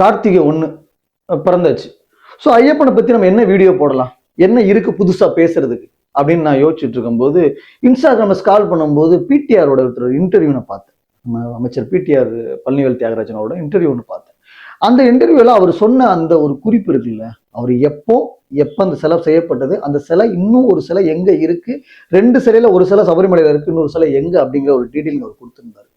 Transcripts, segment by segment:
கார்த்திகை ஒன்று பிறந்தாச்சு. ஸோ ஐயப்பனை பற்றி நம்ம என்ன வீடியோ போடலாம்? என்ன இருக்குது புதுசாக பேசுறதுக்கு? அப்படின்னு நான் யோசிச்சுட்டு இருக்கும்போது இன்ஸ்டாகிராமில் ஸ்கால் பண்ணும்போது பிடிஆரோட ஒருத்தர் இன்டர்வியூ நான் பார்த்தேன். நம்ம அமைச்சர் பிடிஆர் பழனிவேல் தியாகராஜனோட இன்டர்வியூ ஒன்று பார்த்தேன். அந்த இன்டர்வியூவில் அவர் சொன்ன அந்த ஒரு குறிப்பு இருக்குல்ல அவர் எப்போ எப்போ அந்த சிலை செய்யப்பட்டது அந்த சிலை இன்னும் ஒரு சிலை எங்கே இருக்குது ரெண்டு சிலையில் ஒரு சிலை சபரிமலையில் இருக்கு இன்னொரு சிலை எங்கே அப்படிங்கிற ஒரு டீட்டெயில் அவர் கொடுத்துருந்தார்.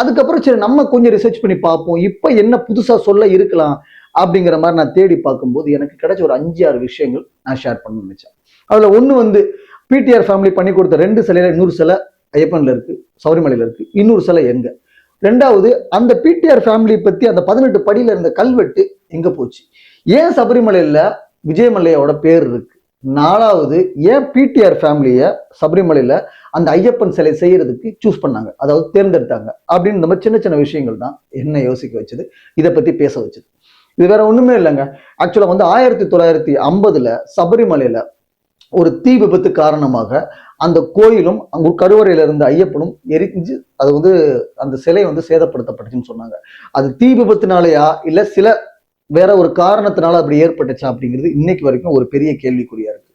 அதுக்கப்புறம் சரி நம்ம கொஞ்சம் ரிசர்ச் பண்ணி பார்ப்போம். இப்போ என்ன புதுசாக சொல்ல இருக்கலாம் அப்படிங்கிற மாதிரி நான் தேடி பார்க்கும்போது எனக்கு கிடைச்ச ஒரு அஞ்சு ஆறு விஷயங்கள் நான் ஷேர் பண்ண நினைச்சேன். அதில் ஒன்று வந்து பிடிஆர் ஃபேமிலி பண்ணி கொடுத்த ரெண்டு சிலையில இன்னொரு சிலை ஐயப்பனில் இருக்கு சபரிமலையில் இருக்கு இன்னொரு சிலை எங்க? ரெண்டாவது அந்த பிடிஆர் ஃபேமிலி பத்தி அந்த பதினெட்டு படியில இருந்த கல்வெட்டு எங்க போச்சு? ஏன் சபரிமலையில விஜயமல்லையோட பேர் இருக்கு? நாலாவது ஏன் பிடிஆர் ஃபேமிலியை சபரிமலையில் அந்த ஐயப்பன் சிலை செய்யறதுக்கு சூஸ் பண்ணாங்க? அதாவது தேர்ந்தெடுத்தாங்க. அப்படின்னு இந்த மாதிரி சின்ன சின்ன விஷயங்கள் தான் என்ன யோசிக்க வச்சது இதை பற்றி பேச வச்சது. இது வேற ஒன்றுமே இல்லைங்க. ஆக்சுவலாக வந்து ஆயிரத்தி தொள்ளாயிரத்தி ஐம்பதுல சபரிமலையில் ஒரு தீ விபத்து காரணமாக அந்த கோயிலும் அங்கு கருவறையில இருந்த ஐயப்பனும் எரிஞ்சு அது வந்து அந்த சிலை வந்து சேதப்படுத்தப்பட்டுச்சுன்னு சொன்னாங்க. அது தீ விபத்துனாலயா இல்ல சில வேற ஒரு காரணத்தினால அப்படி ஏற்பட்டுச்சா அப்படிங்கிறது இன்னைக்கு வரைக்கும் ஒரு பெரிய கேள்விக்குறியா இருக்கு.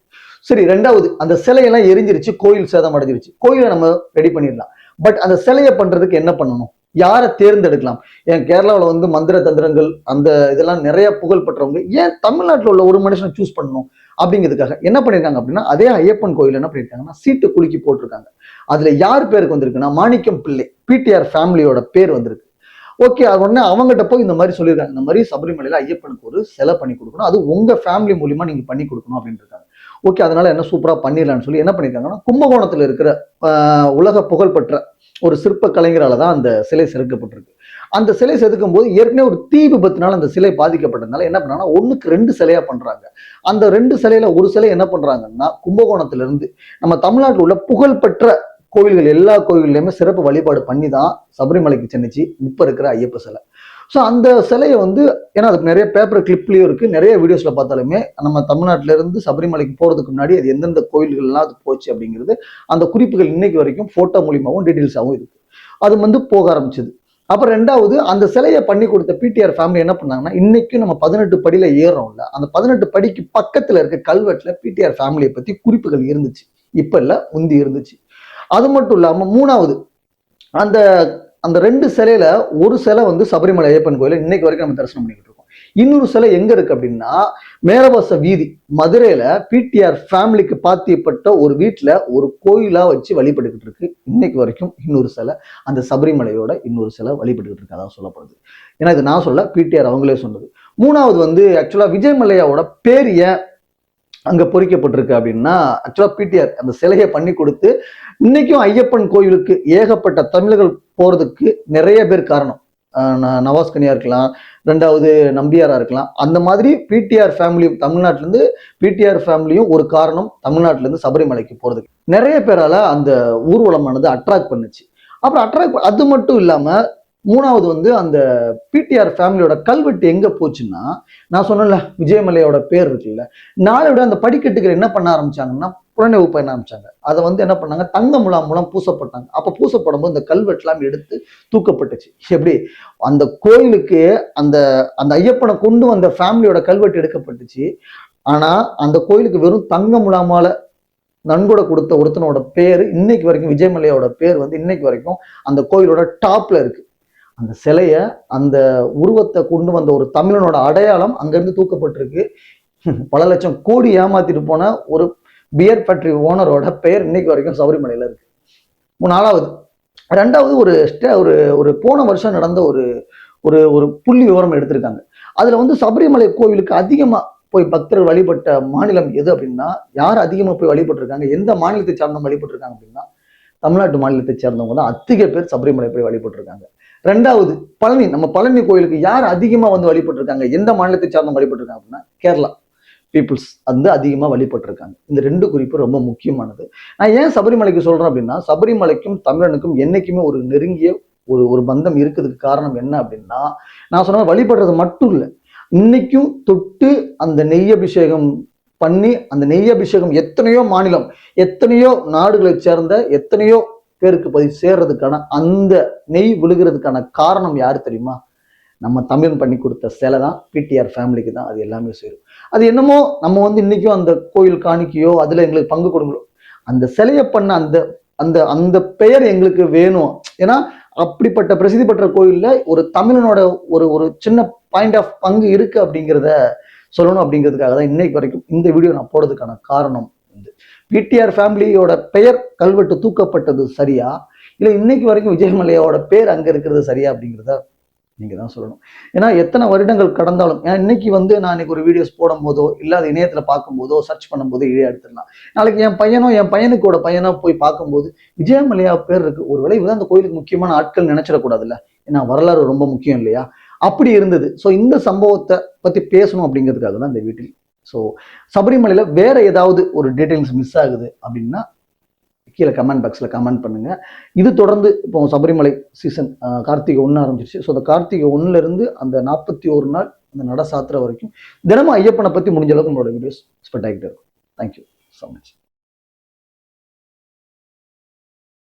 சரி ரெண்டாவது அந்த சிலையெல்லாம் எரிஞ்சிருச்சு கோயில் சேதம் அடைஞ்சிருச்சு. கோயிலை நம்ம ரெடி பண்ணிடலாம். பட் அந்த சிலையை பண்றதுக்கு என்ன பண்ணணும்? யாரை தேர்ந்தெடுக்கலாம்? ஏன் கேரளாவில் வந்து மந்திர தந்திரங்கள் அந்த இதெல்லாம் நிறைய புகழ் பெற்றவங்க ஏன் தமிழ்நாட்டில் உள்ள ஒரு மனுஷனை சூஸ் பண்ணணும்? அப்படிங்கிறதுக்காக என்ன பண்ணியிருக்காங்க அப்படின்னா அதே ஐயப்பன் கோயில் என்ன பண்ணியிருக்காங்கன்னா சீட்டு குலுக்கி போட்டிருக்காங்க. அதுல யார் பேருக்கு வந்திருக்குன்னா மாணிக்கம் பிள்ளை பிடிஆர் ஃபேமிலியோட பேர் வந்திருக்கு. ஓகே அது உடனே அவங்ககிட்ட போய் இந்த மாதிரி சொல்லியிருக்காங்க. இந்த மாதிரி சபரிமலையில் ஐயப்பனுக்கு ஒரு சிலை பண்ணி கொடுக்கணும். அது உங்கள் ஃபேமிலி மூலியமாக நீங்கள் பண்ணி கொடுக்கணும் அப்படின்னு இருக்காங்க ஓகே அதனால என்ன சூப்பராக பண்ணிடலான்னு சொல்லி என்ன பண்ணியிருக்காங்கன்னா கும்பகோணத்தில் இருக்கிற உலக புகழ்பெற்ற ஒரு சிற்ப கலைஞரால் தான் அந்த சிலை செதுக்கப்பட்டிருக்கு. அந்த சிலை செதுக்கும் போது ஏற்கனவே ஒரு தீ விபத்தினால அந்த சிலை பாதிக்கப்பட்டதுனால என்ன பண்ணாங்கன்னா ஒண்ணுக்கு ரெண்டு சிலையா பண்றாங்க. அந்த ரெண்டு சிலையில ஒரு சிலை என்ன பண்றாங்கன்னா கும்பகோணத்துல இருந்து நம்ம தமிழ்நாட்டில் உள்ள புகழ்பெற்ற கோவில்கள் எல்லா கோவில்லையுமே சிறப்பு வழிபாடு பண்ணி தான் சபரிமலைக்கு சென்னிச்சு. இப்போ இருக்கிற ஐயப்ப சிலை. ஸோ அந்த சிலையை வந்து ஏன்னா அதுக்கு நிறைய பேப்பர் கிளிப்லேயும் இருக்குது நிறைய வீடியோஸில் பார்த்தாலுமே நம்ம தமிழ்நாட்டிலேருந்து சபரிமலைக்கு போகிறதுக்கு முன்னாடி அது எந்தெந்த கோயில்கள்லாம் அது போச்சு அப்படிங்கிறது அந்த குறிப்புகள் இன்னைக்கு வரைக்கும் ஃபோட்டோ மூலியமாகவும் டீட்டெயில்ஸாகவும் இருக்குது அது வந்து போக ஆரம்பிச்சது. அப்புறம் ரெண்டாவது அந்த சிலையை பண்ணி கொடுத்த பிடிஆர் ஃபேமிலி என்ன பண்ணாங்கன்னா இன்னைக்கும் நம்ம பதினெட்டு படியில் ஏறுறோம்ல அந்த பதினெட்டு படிக்கு பக்கத்தில் இருக்க கல்வெட்டில் பிடிஆர் ஃபேமிலியை பற்றி குறிப்புகள் இருந்துச்சு. இப்போ இல்லை முந்தி இருந்துச்சு. அது மட்டும் இல்லாமல் மூணாவது அந்த அந்த ரெண்டு சிலையில ஒரு சிலை வந்து சபரிமலை ஐயப்பன் கோயில இன்னைக்கு வரைக்கும் நம்ம தரிசனம் பண்ணிக்கிட்டு இருக்கோம். இன்னொரு சிலை எங்க இருக்கு அப்படின்னா மேலவாச வீதி மதுரையில பிடிஆர் ஃபேமிலிக்கு பாத்தியப்பட்ட ஒரு வீட்டுல ஒரு கோயிலா வச்சு வழிபட்டுக்கிட்டு இருக்கு. இன்னைக்கு வரைக்கும் இன்னொரு சிலை அந்த சபரிமலையோட இன்னொரு சிலை வழிபட்டுக்கிட்டு இருக்கு. அதான் சொல்லப்படுது ஏன்னா இது நான் சொல்ல பிடிஆர் அவங்களே சொன்னது. மூணாவது வந்து ஆக்சுவலா விஜயமல்லையாவோட பேர் ஏன் அங்க பொறிக்கப்பட்டிருக்கு அப்படின்னா ஆக்சுவலா பிடிஆர் அந்த சிலையை பண்ணி கொடுத்து இன்னைக்கும் ஐயப்பன் கோயிலுக்கு ஏகப்பட்ட தமிழர்கள் போறதுக்கு நிறைய பேர் காரணம். நவாஸ்கனியா ந- இருக்கலாம் ரெண்டாவது நம்பியாரா இருக்கலாம். அந்த மாதிரி பிடிஆர் ஃபேமிலியும் தமிழ்நாட்டுல இருந்து பிடிஆர் ஃபேமிலியும் ஒரு காரணம் தமிழ்நாட்டுல இருந்து சபரிமலைக்கு போறதுக்கு. நிறைய பேரால அந்த ஊர்வலமானது அட்ராக்ட் பண்ணுச்சு. அப்புறம் அட்ராக்ட் அது மட்டும் இல்லாம மூணாவது வந்து அந்த பிடிஆர் ஃபேமிலியோட கல்வெட்டு எங்க போச்சுன்னா நான் சொன்னேன்ல விஜயமலையோட பேர் இருக்குல்ல நாளை விட அந்த படிக்கட்டுகள் என்ன பண்ண ஆரம்பிச்சாங்கன்னா புலநிவு பண்ண ஆரம்பிச்சாங்க? அதை வந்து என்ன பண்ணாங்க? தங்க முலாம் மூலம் பூசப்பட்டாங்க. அப்ப பூசப்படும் போது இந்த கல்வெட்டுலாம் எடுத்து தூக்கப்பட்டுச்சு. எப்படி? அந்த கோயிலுக்கு அந்த அந்த ஐயப்பனை கொண்டு வந்த ஃபேமிலியோட கல்வெட்டு எடுக்கப்பட்டுச்சு. ஆனா அந்த கோயிலுக்கு வெறும் தங்க முலாமால நன்கொடை கொடுத்த ஒருத்தனோட பேர் இன்னைக்கு வரைக்கும் விஜயமலையோட பேர் வந்து இன்னைக்கு வரைக்கும் அந்த கோயிலோட டாப்ல இருக்கு. அந்த சிலைய அந்த உருவத்தை கொண்டு வந்த ஒரு தமிழனோட அடையாளம் அங்கேருந்து தூக்கப்பட்டிருக்கு. பல லட்சம் கோடி ஏமாத்திட்டு போன ஒரு பியர் ஃபேக்டரி ஓனரோட பெயர் இன்னைக்கு வரைக்கும் சபரிமலையில இருக்கு. நாலாவது ரெண்டாவது ஒரு ஸ்டே- ஒரு ஒரு போன வருஷம் நடந்த ஒரு ஒரு ஒரு புள்ளி விவரம் எடுத்திருக்காங்க. அதுல வந்து சபரிமலை கோவிலுக்கு அதிகமா போய் பக்தர்கள் வழிபட்ட மாநிலம் எது அப்படின்னா யார் அதிகமா போய் வழிபட்டிருக்காங்க எந்த மாநிலத்தை சார்ந்தவங்க வழிபட்டிருக்காங்க அப்படின்னா தமிழ்நாட்டு மாநிலத்தை சேர்ந்தவங்க தான் அதிக பேர் சபரிமலை போய் வழிபட்டிருக்காங்க. ரெண்டாவது பழனி நம்ம பழனி கோயிலுக்கு யார் அதிகமாக வந்து வழிபட்டிருக்காங்க? எந்த மாநிலத்தை சார்ந்தவங்க வழிபட்டிருக்காங்க அப்படின்னா கேரளா. பீப்புள்ஸ் வந்து அதிகமாக வழிபட்டிருக்காங்க. இந்த ரெண்டு குறிப்பு ரொம்ப முக்கியமானது. நான் ஏன் சபரிமலைக்கு சொல்கிறேன் அப்படின்னா சபரிமலைக்கும் தமிழனுக்கும் என்றைக்குமே ஒரு நெருங்கிய ஒரு ஒரு பந்தம் இருக்கிறதுக்கு காரணம் என்ன அப்படின்னா நான் சொன்ன வழிபடுறது மட்டும் இல்லை இன்னைக்கும் தொட்டு அந்த நெய் அபிஷேகம் பண்ணி அந்த நெய் அபிஷேகம் எத்தனையோ மாநிலம் எத்தனையோ நாடுகளை சேர்ந்த எத்தனையோ பேருக்கு போய் சேர்றதுக்கான அந்த நெய் விழுகிறதுக்கான காரணம் யாரு தெரியுமா? நம்ம தமிழன் பண்ணி கொடுத்த சிலை தான் பிடிஆர் ஃபேமிலிக்கு தான் அது எல்லாமே சேரும். அது என்னமோ நம்ம வந்து இன்னைக்கும் அந்த கோயில் காணிக்கையோ அதுல எங்களுக்கு பங்கு கொடுங்களோ அந்த சிலையை பண்ண அந்த அந்த அந்த பெயர் எங்களுக்கு வேணும். ஏன்னா அப்படிப்பட்ட பிரசித்தி பெற்ற கோயில்ல ஒரு தமிழனோட ஒரு ஒரு சின்ன பாயிண்ட் ஆஃப் பங்கு இருக்கு அப்படிங்கிறத சொல்லணும் அப்படிங்கிறதுக்காக தான் இன்னைக்கு வரைக்கும் இந்த வீடியோ நான் போடுறதுக்கான காரணம் வந்து. பிடிஆர் ஃபேமிலியோட பெயர் கல்வெட்டு தூக்கப்பட்டது சரியா? இல்லை இன்னைக்கு வரைக்கும் விஜயமலையோட பேர் அங்கே இருக்கிறது சரியா அப்படிங்கிறத நீங்க தான் சொல்லணும். ஏன்னா எத்தனை வருடங்கள் கடந்தாலும் ஏன்னா இன்னைக்கு வந்து நான் இன்னைக்கு ஒரு வீடியோஸ் போடும் போதோ இல்லை அது இணையத்துல பார்க்கும்போதோ சர்ச் பண்ணும்போதோ இழைய எடுத்துடலாம். நாளைக்கு என் பையனோ என் பையனுக்கோட பையனோ போய் பார்க்கும்போது விஜயமலையா பேர் இருக்கு. ஒருவேளை தான் அந்த கோயிலுக்கு முக்கியமான ஆட்கள் நினைச்சிடக்கூடாதுல்ல? ஏன்னா வரலாறு ரொம்ப முக்கியம் இல்லையா? அப்படி இருந்தது. ஸோ இந்த சம்பவத்தை பற்றி பேசணும் அப்படிங்கிறதுக்காக தான் இந்த வீட்டில். ஸோ சபரிமலையில் வேற ஏதாவது ஒரு டீட்டெயில்ஸ் மிஸ் ஆகுது அப்படின்னா கீழே கமெண்ட் பாக்ஸில் கமெண்ட் பண்ணுங்கள் இது தொடர்ந்து இப்போ சபரிமலை சீசன் கார்த்திகை ஒன்று ஆரம்பிச்சிருச்சு. ஸோ அந்த கார்த்திகை ஒன்றுலேருந்து அந்த நாற்பத்தி ஒரு நாள் அந்த நட சாத்திர வரைக்கும் தினமும் ஐயப்பனை பற்றி முடிஞ்ச அளவுக்கு நம்மளோட வீடியோஸ் ஸ்பெட் ஆகிட்டு இருக்கும். Thank you so much